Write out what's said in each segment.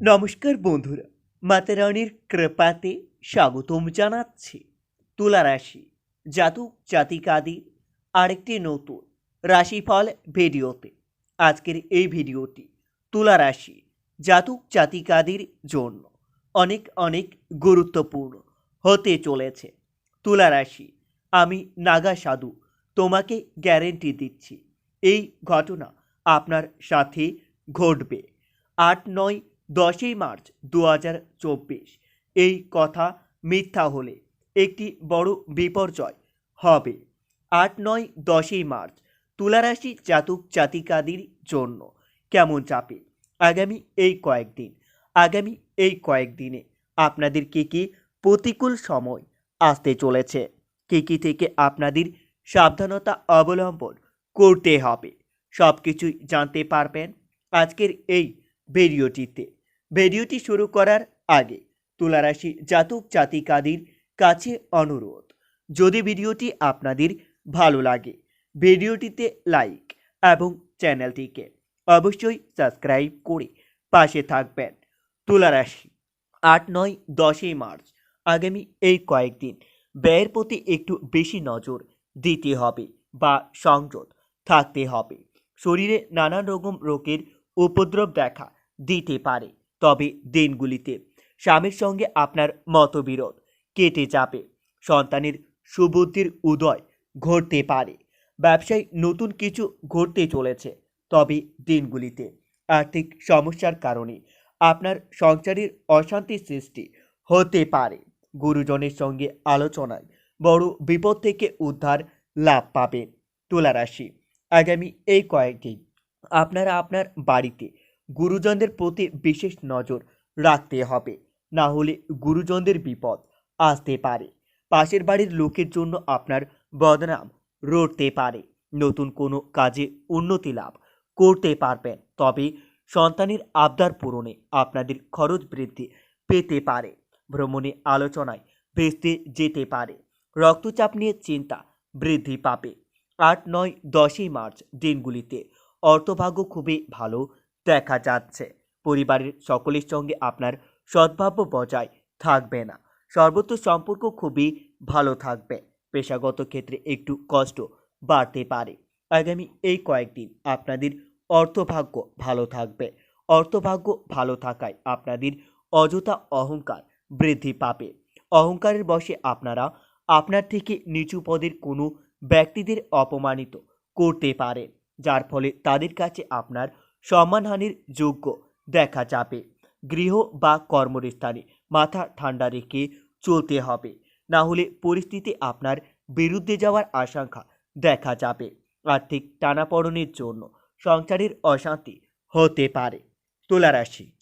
নমস্কার বন্ধুরা মাতারানির কৃপাতে স্বাগতম জানাচ্ছি তুলা রাশি জাতক জাতিকাদি আরেকটি নতুন রাশিফল ভিডিওতে। আজকের এই ভিডিওটি তুলা রাশি জাতক জাতিকাদির জন্য অনেক অনেক গুরুত্বপূর্ণ হতে চলেছে। তুলা রাশি আমি নাগা সাধু, তোমাকে গ্যারেন্টি দিচ্ছি, এই ঘটনা আপনার সাথে ঘটবে। আট নয় দশই মার্চ দু হাজার চব্বিশ। এই কথা মিথ্যা হলে একটি বড় বিপর্যয় হবে। আট নয় দশই মার্চ তুলারাশি জাতক জাতিকাদের জন্য কেমন চাপে আগামী এই কয়েকদিন, আগামী এই কয়েকদিনে আপনাদের কী কী প্রতিকূল সময় আসতে চলেছে? কী কী থেকে আপনাদের সাবধানতা অবলম্বন করতে হবে? সব কিছুই জানতে পারবেন আজকের এই ভিডিওটিতে। ভিডিওটি শুরু করার আগে তুলারাশি জাতক জাতিকাদের কাছে অনুরোধ, যদি ভিডিওটি আপনাদের ভালো লাগে, ভিডিওটিতে লাইক এবং চ্যানেলটিকে অবশ্যই সাবস্ক্রাইব করে পাশে থাকবেন। তুলারাশি, আট, নয়, দশই মার্চ, আগামী এই কয়েকদিন ব্যয়ের প্রতি একটু বেশি নজর দিতে হবে বা সংযত থাকতে হবে। শরীরে নানান রকম রোগের উপদ্রব দেখা দিতে পারে। তবে দিনগুলিতে স্বামীর সঙ্গে আপনার মতবিরোধ কেটে যাবে। সন্তানের সুবুদ্ধির উদয় ঘটতে পারে। ব্যবসায় নতুন কিছু ঘটতে চলেছে। তবে দিনগুলিতে আর্থিক সমস্যার কারণে আপনার সংসারের অশান্তি সৃষ্টি হতে পারে। গুরুজনের সঙ্গে আলোচনায় বড় বিপদ থেকে উদ্ধার লাভ পাবেন তুলা রাশি আগামী এই কয়েকদিন আপনারা আপনার বাড়িতে গুরুজনদের প্রতি বিশেষ নজর রাখতে হবে। না হলে গুরুজনদের বিপদ আসতে পারে। পাশের বাড়ির লোকের জন্য আপনার বদনাম রড়তে পারে। নতুন কোনো কাজে উন্নতি লাভ করতে পারবেন, তবে সন্তানের আবদার পূরণে আপনাদের খরচ বৃদ্ধি পেতে পারে। ভ্রমণে আলোচনায় ভেস্তে যেতে পারে। রক্তচাপ নিয়ে চিন্তা বৃদ্ধি পাবে। আট, নয়, দশই মার্চ দিনগুলিতে অর্থভাগ্য খুবই ভালো দেখা যাচ্ছে। পরিবারের সকলের সঙ্গে আপনার সদ্ভাব্য বজায় থাকবে না। সর্বত্র সম্পর্ক খুবই ভালো থাকবে। পেশাগত ক্ষেত্রে একটু কষ্ট বাড়তে পারে। আগামী এই কয়েকদিন আপনাদের অর্থভাগ্য ভালো থাকবে। অর্থভাগ্য ভালো থাকায় আপনাদের অযথা অহংকার বৃদ্ধি পাবে। অহংকারের বশে আপনারা আপনার থেকে নিচু পদের কোনো ব্যক্তিদের অপমানিত করতে পারেন। যার ফলে তাদের কাছে আপনার সম্মানহানির যোগ্য দেখা যাবে। গৃহ বা কর্মস্থানে মাথা ঠান্ডা রেখে চলতে হবে। না হলে পরিস্থিতি আপনার বিরুদ্ধে যাওয়ার আশঙ্কা দেখা যাবে। আর্থিক টানাপড়নের জন্য সংসারের অশান্তি হতে পারে। তুলারাশি,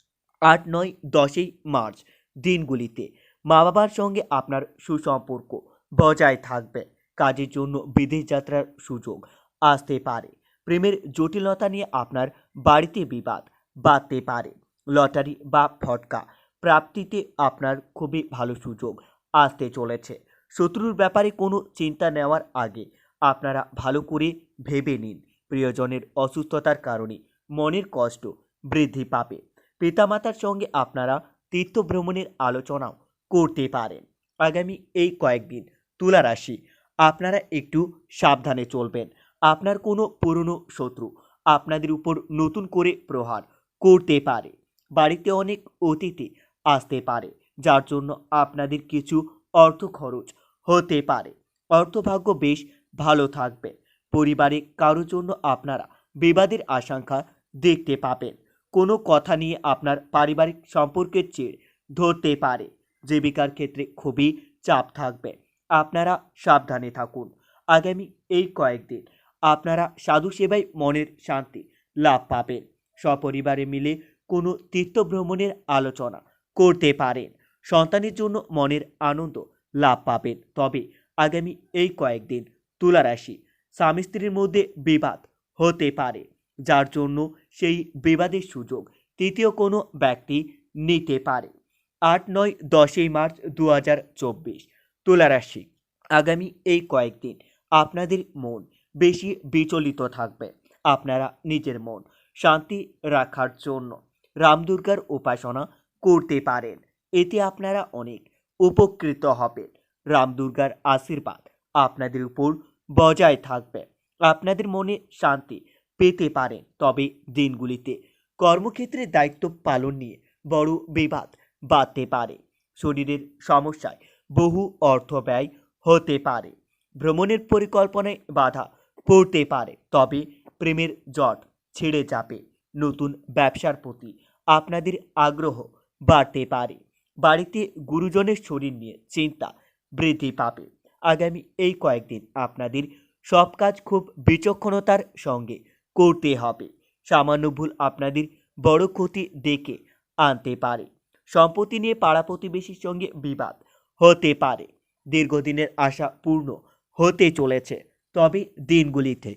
আট, নয়, দশই মার্চ দিনগুলিতে মা বাবার সঙ্গে আপনার সুসম্পর্ক বজায় থাকবে। কাজের জন্য বিদেশ যাত্রার সুযোগ আসতে পারে। প্রেমের জটিলতা নিয়ে আপনার বাড়িতে বিবাদ বাড়তে পারে লটারি বা ফটকা প্রাপ্তিতে আপনার খুবই ভালো সুযোগ আসতে চলেছে। শত্রুর ব্যাপারে কোনো চিন্তা নেওয়ার আগে আপনারা ভালো করে ভেবে নিন প্রিয়জনের অসুস্থতার কারণে মনের কষ্ট বৃদ্ধি পাবে। পিতামাতার সঙ্গে আপনারা তীর্থভ্রমণের আলোচনাও করতে পারেন। আগামী এই কয়েকদিন তুলা রাশি, আপনারা একটু সাবধানে চলবেন। আপনার কোনো পুরনো শত্রু আপনাদের উপর নতুন করে প্রহার করতে পারে। বাড়িতে অনেক অতিথি আসতে পারে, যার জন্য আপনাদের কিছু অর্থ খরচ হতে পারে। অর্থভাগ্য বেশ ভালো থাকবে। পরিবারে কারোর জন্য আপনারা বিবাদের আশঙ্কা দেখতে পাবেন। কোনো কথা নিয়ে আপনার পারিবারিক সম্পর্কের চেয়ে ধরতে পারে। জীবিকার ক্ষেত্রে খুবই চাপ থাকবে। আপনারা সাবধানে থাকুন। আগামী এই কয়েকদিন আপনারা সাধু সেবায় মনের শান্তি লাভ পাবেন। সপরিবারে মিলে কোনো তীর্থভ্রমণের আলোচনা করতে পারেন। সন্তানের জন্য মনের আনন্দ লাভ পাবেন। তবে আগামী এই কয়েকদিন তুলা রাশি স্বামী স্ত্রীর মধ্যে বিবাদ হতে পারে, যার জন্য সেই বিবাদের সুযোগ তৃতীয় কোনো ব্যক্তি নিতে পারে। আট, নয়, দশই মার্চ দু হাজার চব্বিশ তুলারাশি আগামী এই কয়েকদিন আপনাদের মন বেশি বিচলিত থাকবে আপনারা নিজের মন শান্তি রাখার জন্য রামদুর্গার উপাসনা করতে পারেন। এতে আপনারা অনেক উপকৃত হবেন। রামদুর্গার আশীর্বাদ আপনাদের উপর বজায় থাকবে। আপনাদের মনে শান্তি পেতে পারেন। তবে দিনগুলিতে কর্মক্ষেত্রে দায়িত্ব পালন নিয়ে বড় বিবাদ বাড়তে পারে। শরীরের সমস্যায় বহু অর্থ ব্যয় হতে পারে। ভ্রমণের পরিকল্পনায় বাধা পড়তে পারে। তবে প্রেমের জট ছেড়ে যাবে। নতুন ব্যবসার প্রতি আপনাদের আগ্রহ বাড়তে পারে। বাড়িতে গুরুজনের শরীর নিয়ে চিন্তা বৃদ্ধি পাবে। আগামী এই কয়েকদিন আপনাদের সব কাজ খুব বিচক্ষণতার সঙ্গে করতে হবে। সামান্য ভুল আপনাদের বড় ক্ষতি ডেকে আনতে পারে। সম্পত্তি নিয়ে পাড়া প্রতিবেশীর সঙ্গে বিবাদ হতে পারে। দীর্ঘদিনের আশা পূর্ণ হতে চলেছে। তবে দিনগুলিতে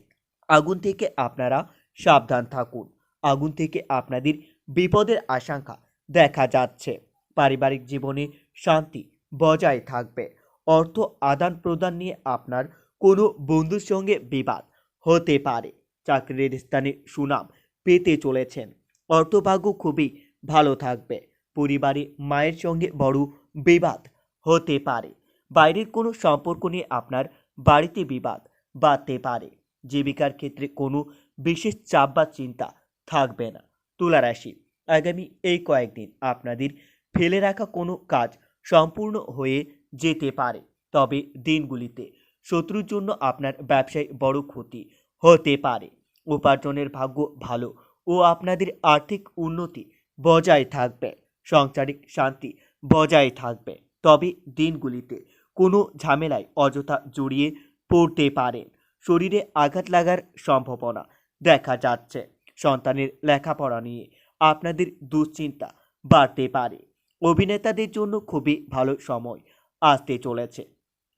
আগুন থেকে আপনারা সাবধান থাকুন। আগুন থেকে আপনাদের বিপদের আশঙ্কা দেখা যাচ্ছে। পারিবারিক জীবনে শান্তি বজায় থাকবে। অর্থ আদান প্রদান নিয়ে আপনার কোনো বন্ধুর সঙ্গে বিবাদ হতে পারে। চাকরির স্থানে সুনাম পেতে চলেছেন। অর্থভাগ্য খুবই ভালো থাকবে। পরিবারে মায়ের সঙ্গে বড় বিবাদ হতে পারে। বাইরের কোনো সম্পর্ক নিয়ে আপনার বাড়িতে বিবাদ বাড়তে পারে। জীবিকার ক্ষেত্রে কোনো বিশেষ চাপ বা চিন্তা থাকবে না। তুলা রাশি, আগামী এই কয়েকদিন আপনাদের ফেলে রাখা কোনো কাজ সম্পূর্ণ হয়ে যেতে পারে। তবে দিনগুলিতে শত্রুর জন্য আপনার ব্যবসায় বড় ক্ষতি হতে পারে। উপার্জনের ভাগ্য ভালো ও আপনাদের আর্থিক উন্নতি বজায় থাকবে। সাংসারিক শান্তি বজায় থাকবে। তবে দিনগুলিতে কোনো ঝামেলায় অযথা জড়িয়ে পড়তে পারে শরীরে আঘাত লাগার সম্ভাবনা দেখা যাচ্ছে। সন্তানের লেখাপড়া নিয়ে আপনাদের দুশ্চিন্তা বাড়তে পারে। অভিনেতাদের জন্য খুবই ভালো সময় আসতে চলেছে।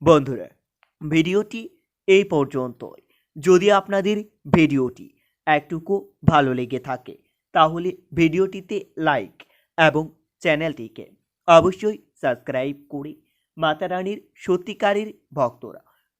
বন্ধুরা, ভিডিওটি এই পর্যন্তই। যদি আপনাদের ভিডিওটি একটুকু ভালো লেগে থাকে, তাহলে ভিডিওটিতে লাইক এবং চ্যানেলটিকে অবশ্যই সাবস্ক্রাইব করে মাতারানীর সত্যিকারের ভক্তরা